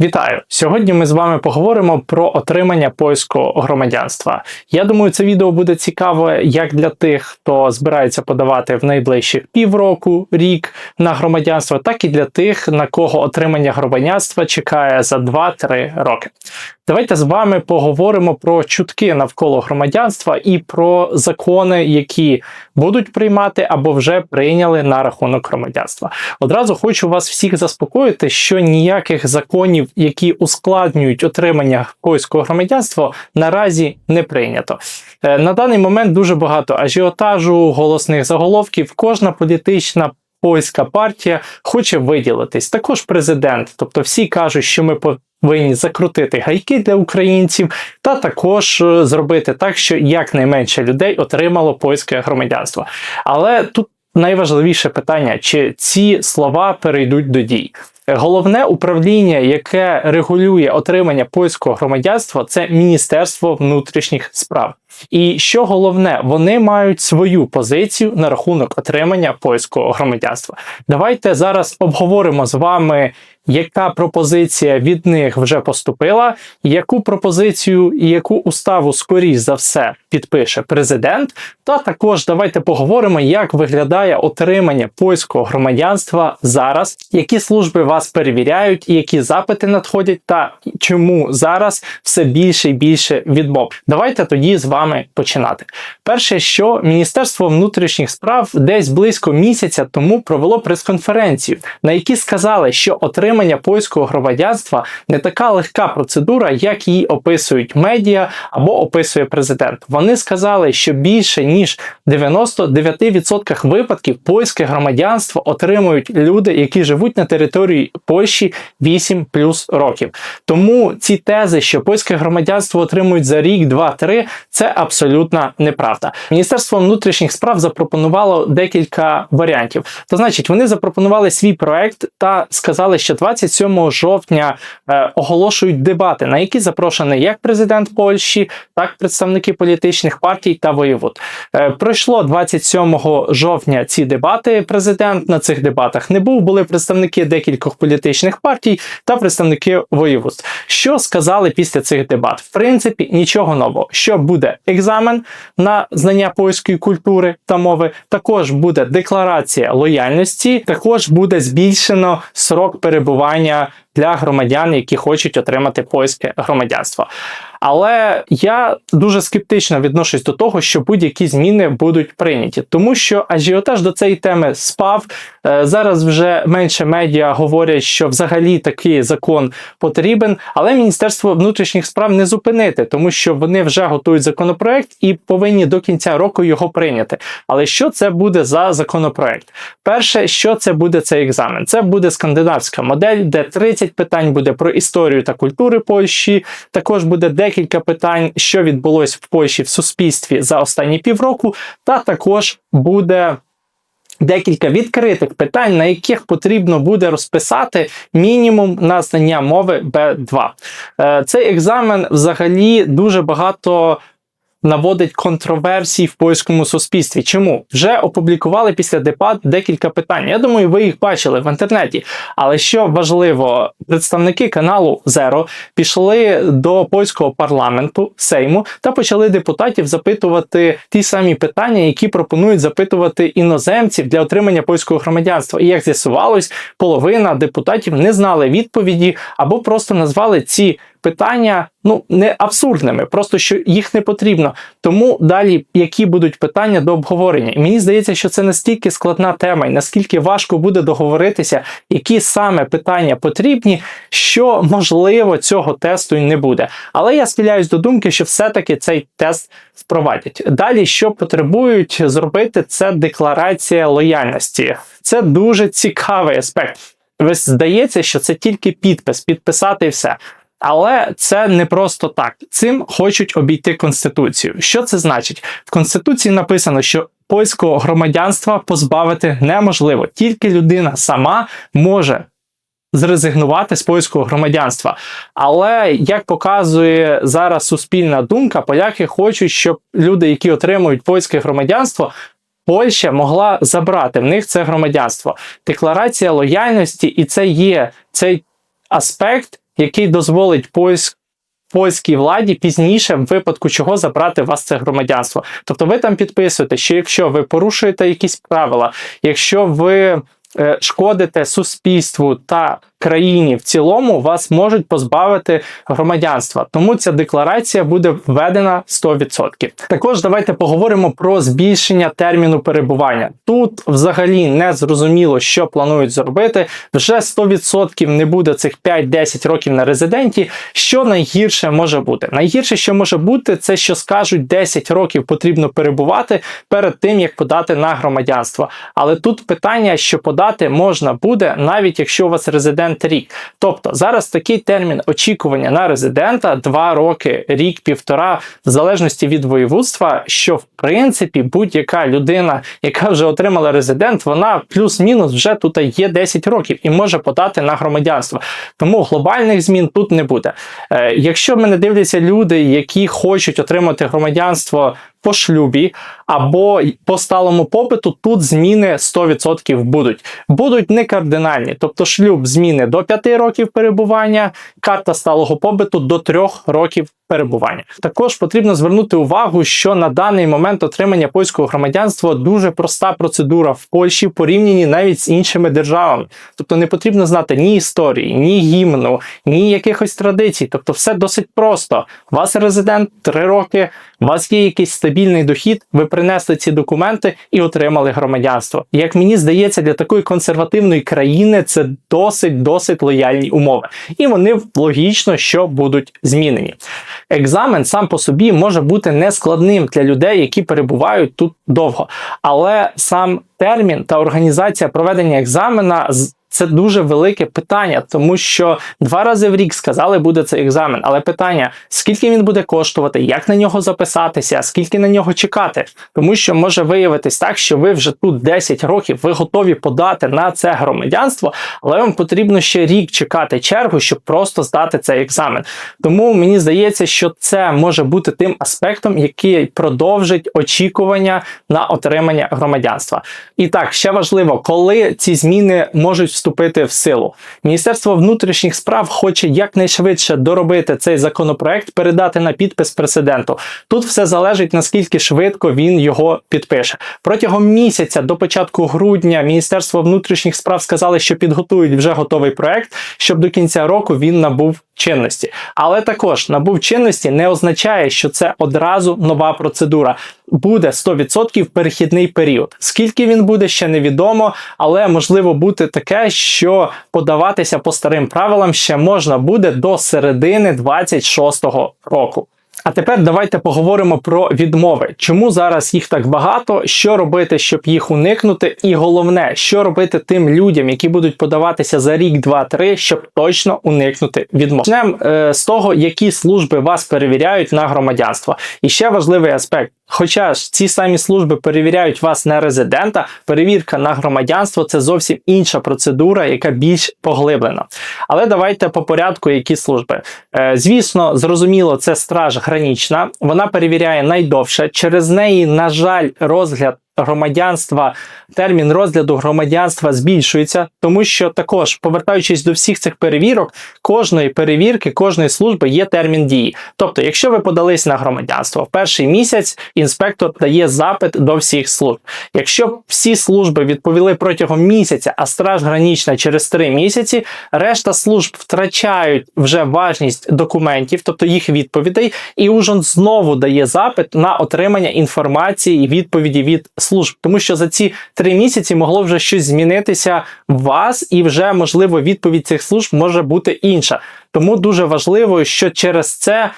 Вітаю! Сьогодні ми з вами поговоримо про отримання польського громадянства. Я думаю, це відео буде цікаве як для тих, хто збирається подавати в найближчих півроку, рік на громадянство, так і для тих, на кого отримання громадянства чекає за 2-3 роки. Давайте з вами поговоримо про чутки навколо громадянства і про закони, які будуть приймати або вже прийняли на рахунок громадянства. Одразу хочу вас всіх заспокоїти, що ніяких законів, які ускладнюють отримання польського громадянства, наразі не прийнято. Е, на даний момент дуже багато ажіотажу, голосних заголовків. Кожна політична. Польська партія хоче виділитись. Також президент. Тобто всі кажуть, що ми повинні закрутити гайки для українців, та також е, зробити так, що якнайменше людей отримало польське громадянство. Але тут найважливіше питання: чи ці слова перейдуть до дій? Головне управління, яке регулює отримання польського громадянства, це Міністерство внутрішніх справ. І що головне, вони мають свою позицію на рахунок отримання польського громадянства. Давайте зараз обговоримо з вами, яка пропозиція від них вже поступила, яку пропозицію і яку уставу скоріш за все підпише президент. Та також давайте поговоримо, як виглядає отримання польського громадянства зараз, які служби вас перевіряють, які запити надходять, та чому зараз все більше і більше відмов. Давайте тоді з вами починати. Перше, що Міністерство внутрішніх справ десь близько місяця тому провело прес-конференцію, на якій сказали, що отримання польського громадянства не така легка процедура, як її описують медіа або описує президент. Вони сказали, що більше ніж 99% випадків польське громадянство отримують люди, які живуть на території Польщі 8 плюс років. Тому ці тези, що польське громадянство отримують за рік, два-три, це абсолютна неправда. Міністерство внутрішніх справ запропонувало декілька варіантів. То значить, вони запропонували свій проект та сказали, що 27 жовтня е, оголошують дебати, на які запрошений як президент Польщі, так і представники політичних партій та воєвод. Е, пройшло 27 жовтня ці дебати. Президент на цих дебатах не був. Були представники декількох політичних партій та представники воєводств. Що сказали після цих дебат? В принципі, нічого нового. Що буде екзамен на знання польської культури та мови, також буде декларація лояльності, також буде збільшено срок перебування перебування для громадян, які хочуть отримати польське громадянство. Але я дуже скептично відношусь до того, що будь-які зміни будуть прийняті, тому що ажіотаж до цієї теми спав. Е, зараз вже менше медіа говорять, що взагалі такий закон потрібен, але Міністерство внутрішніх справ не зупинити, тому що вони вже готують законопроект і повинні до кінця року його прийняти. Але що це буде за законопроект? Перше, що це буде цей екзамен? Це буде скандинавська модель, де 30 питань буде про історію та культури Польщі. Також буде декілька питань, що відбулось в Польщі в суспільстві за останні півроку, та також буде. Декілька відкритих питань, на яких потрібно буде розписати мінімум на знання мови Б2. Е, цей екзамен взагалі дуже багато наводить контроверсії в польському суспільстві. Чому вже опублікували після депат декілька питань? Я думаю, ви їх бачили в інтернеті. Але що важливо, представники каналу Zero пішли до польського парламенту Сейму та почали депутатів запитувати ті самі питання, які пропонують запитувати іноземців для отримання польського громадянства. І як з'ясувалось, половина депутатів не знали відповіді або просто назвали ці питання ну не абсурдними, просто що їх не потрібно. Тому далі які будуть питання до обговорення. І мені здається, що це настільки складна тема, і наскільки важко буде договоритися, які саме питання потрібні, що можливо цього тесту і не буде. Але я схиляюсь до думки, що все-таки цей тест впровадять. Далі, що потребують зробити, це декларація лояльності. Це дуже цікавий аспект. Здається, що це тільки підпис, підписати і все. Але це не просто так. Цим хочуть обійти конституцію. Що це значить? В конституції написано, що польського громадянства позбавити неможливо, тільки людина сама може. Зрезигнувати з польського громадянства. Але як показує зараз суспільна думка, поляки хочуть, щоб люди, які отримують польське громадянство, Польща могла забрати в них це громадянство. Декларація лояльності, і це є цей аспект, який дозволить поиск. Польській владі пізніше, в випадку чого забрати у вас це громадянство. Тобто ви там підписуєте, що якщо ви порушуєте якісь правила, якщо ви е, шкодите суспільству та країні в цілому, вас можуть позбавити громадянства. Тому ця декларація буде введена 100%. Також давайте поговоримо про збільшення терміну перебування. Тут взагалі не зрозуміло, що планують зробити. Вже 100% не буде цих 5-10 років на резиденті. Що найгірше може бути? Найгірше, що може бути, це що скажуть 10 років потрібно перебувати перед тим, як подати на громадянство. Але тут питання, що подати можна буде, навіть якщо у вас резидент рік. Тобто зараз такий термін очікування на резидента 2 роки, рік, півтора, в залежності від воєводства, що в принципі будь-яка людина, яка вже отримала резидент, вона плюс-мінус вже тут є 10 років і може подати на громадянство. Тому глобальних змін тут не буде. Е, якщо мене дивляться люди, які хочуть отримати громадянство по шлюбі або по сталому попиту, тут зміни 100% будуть. Будуть не кардинальні, тобто шлюб зміни до 5 років перебування, карта сталого побиту до 3 років перебування. Також потрібно звернути увагу, що на даний момент отримання польського громадянства дуже проста процедура в Польщі порівнянні навіть з іншими державами. Тобто не потрібно знати ні історії, ні гімну, ні якихось традицій. Тобто, все досить просто. У вас резидент 3 роки, у вас є якийсь стабільний дохід, ви принесли ці документи і отримали громадянство. Як мені здається, для такої консервативної країни це досить досить лояльні умови, і вони логічно що будуть змінені. Екзамен сам по собі може бути нескладним для людей, які перебувають тут довго, але сам термін та організація проведення екзамена це дуже велике питання, тому що два рази в рік сказали, буде цей екзамен. Але питання: скільки він буде коштувати, як на нього записатися, скільки на нього чекати, тому що може виявитись так, що ви вже тут 10 років, ви готові подати на це громадянство, але вам потрібно ще рік чекати чергу, щоб просто здати цей екзамен. Тому мені здається, що це може бути тим аспектом, який продовжить очікування на отримання громадянства. І так ще важливо, коли ці зміни можуть вступити в силу. Міністерство внутрішніх справ хоче якнайшвидше доробити цей законопроект, передати на підпис президенту. Тут все залежить наскільки швидко він його підпише. Протягом місяця до початку грудня Міністерство внутрішніх справ сказали, що підготують вже готовий проект, щоб до кінця року він набув чинності. Але також набув чинності не означає, що це одразу нова процедура. Буде 100% перехідний період. Скільки він буде, ще невідомо, але можливо бути таке, що подаватися по старим правилам ще можна буде до середини 26-го року. А тепер давайте поговоримо про відмови. Чому зараз їх так багато? Що робити, щоб їх уникнути? І головне, що робити тим людям, які будуть подаватися за рік, два, три, щоб точно уникнути відмов. Почнемо е, з того, які служби вас перевіряють на громадянство. І ще важливий аспект. Хоча ж ці самі служби перевіряють вас на резидента, перевірка на громадянство це зовсім інша процедура, яка більш поглиблена. Але давайте по порядку, які служби. Е, звісно, зрозуміло, це страж гранічна, вона перевіряє найдовше. Через неї, на жаль, розгляд громадянства, термін розгляду громадянства збільшується, тому що також, повертаючись до всіх цих перевірок, кожної перевірки, кожної служби є термін дії. Тобто, якщо ви подались на громадянство в перший місяць, інспектор дає запит до всіх служб. Якщо всі служби відповіли протягом місяця, а страж гранічна через три місяці, решта служб втрачають вже важність документів, тобто їх відповідей, і ужин знову дає запит на отримання інформації і відповіді від служб, тому що за ці три місяці могло вже щось змінитися в вас, і вже можливо відповідь цих служб може бути інша. Тому дуже важливо, що через це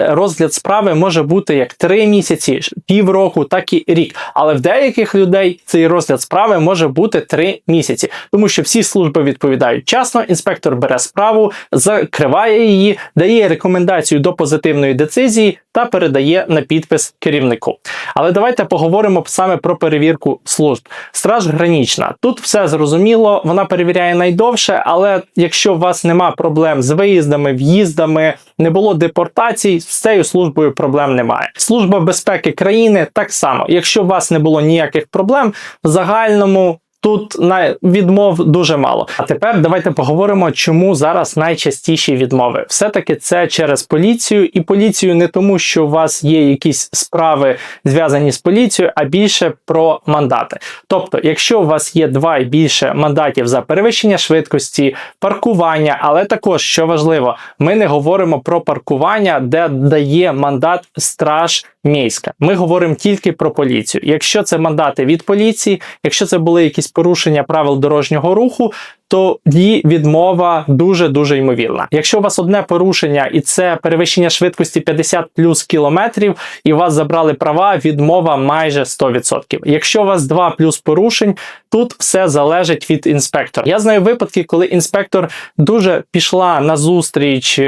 розгляд справи може бути як 3 місяці, півроку, так і рік. Але в деяких людей цей розгляд справи може бути 3 місяці, тому що всі служби відповідають часно. Інспектор бере справу, закриває її, дає рекомендацію до позитивної децизії та передає на підпис керівнику. Але давайте поговоримо саме про перевірку служб. Страж гранічна. Тут все зрозуміло, вона перевіряє найдовше, але якщо у вас нема проблем з виїздами, в'їздами, не було депортацій, з цією службою проблем немає. Служба безпеки країни так само. Якщо у вас не було ніяких проблем, в загальному тут відмов дуже мало. А тепер давайте поговоримо, чому зараз найчастіші відмови. Все-таки це через поліцію, і поліцію не тому, що у вас є якісь справи зв'язані з поліцією, а більше про мандати. Тобто, якщо у вас є два і більше мандатів за перевищення швидкості, паркування, але також що важливо, ми не говоримо про паркування, де дає мандат страж міська. Ми говоримо тільки про поліцію. Якщо це мандати від поліції, якщо це були якісь порушення правил дорожнього руху, то її відмова дуже дуже ймовірна. Якщо у вас одне порушення і це перевищення швидкості 50 плюс кілометрів, і у вас забрали права, відмова майже 100%. Якщо у вас два плюс порушень, тут все залежить від інспектора. Я знаю випадки, коли інспектор дуже пішла на зустріч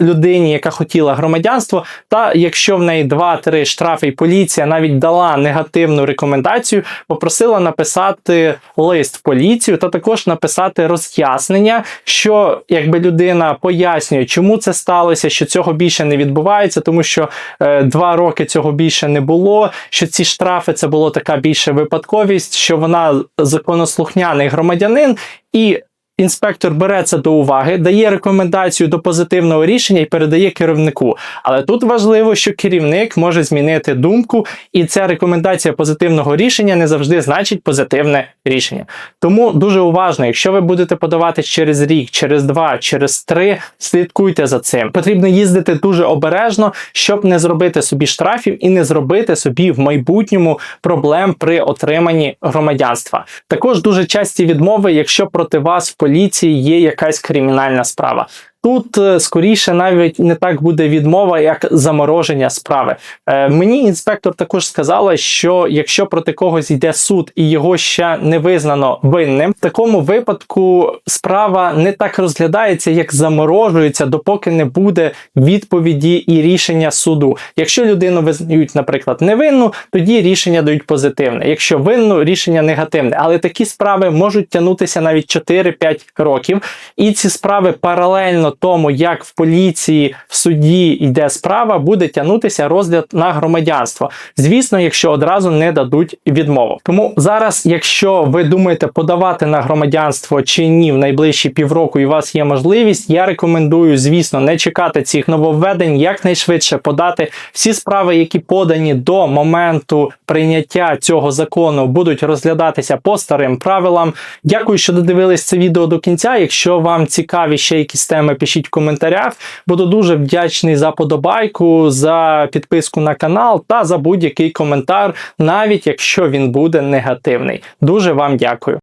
людині, яка хотіла громадянство, та якщо в неї 2-3 штрафи, і поліція навіть дала негативну рекомендацію, попросила написати лист в поліцію та також написати роз'яснення, що якби людина пояснює, чому це сталося, що цього більше не відбувається, тому що е, два роки цього більше не було. Що ці штрафи це було така більше випадковість, що вона законослухняний громадянин і. Інспектор бере це до уваги, дає рекомендацію до позитивного рішення і передає керівнику. Але тут важливо, що керівник може змінити думку, і ця рекомендація позитивного рішення не завжди значить позитивне рішення. Тому дуже уважно, якщо ви будете подавати через рік, через два, через три, слідкуйте за цим. Потрібно їздити дуже обережно, щоб не зробити собі штрафів і не зробити собі в майбутньому проблем при отриманні громадянства. Також дуже часті відмови, якщо проти вас в поліції є якась кримінальна справа. Тут е, скоріше навіть не так буде відмова, як замороження справи. Е, мені інспектор також сказала, що якщо проти когось йде суд і його ще не визнано винним, в такому випадку справа не так розглядається, як заморожується, допоки не буде відповіді і рішення суду. Якщо людину визнають, наприклад, невинну, тоді рішення дають позитивне. Якщо винну, рішення негативне. Але такі справи можуть тягнутися навіть 4-5 років, і ці справи паралельно тому, як в поліції в суді йде справа, буде тягнутися розгляд на громадянство. Звісно, якщо одразу не дадуть відмову. Тому зараз, якщо ви думаєте подавати на громадянство чи ні в найближчі півроку, і у вас є можливість, я рекомендую, звісно, не чекати цих нововведень, якнайшвидше подати всі справи, які подані до моменту прийняття цього закону, будуть розглядатися по старим правилам. Дякую, що додивились це відео до кінця. Якщо вам цікаві ще якісь теми, пишіть в коментарях. Буду дуже вдячний за подобайку, за підписку на канал та за будь-який коментар, навіть якщо він буде негативний. Дуже вам дякую.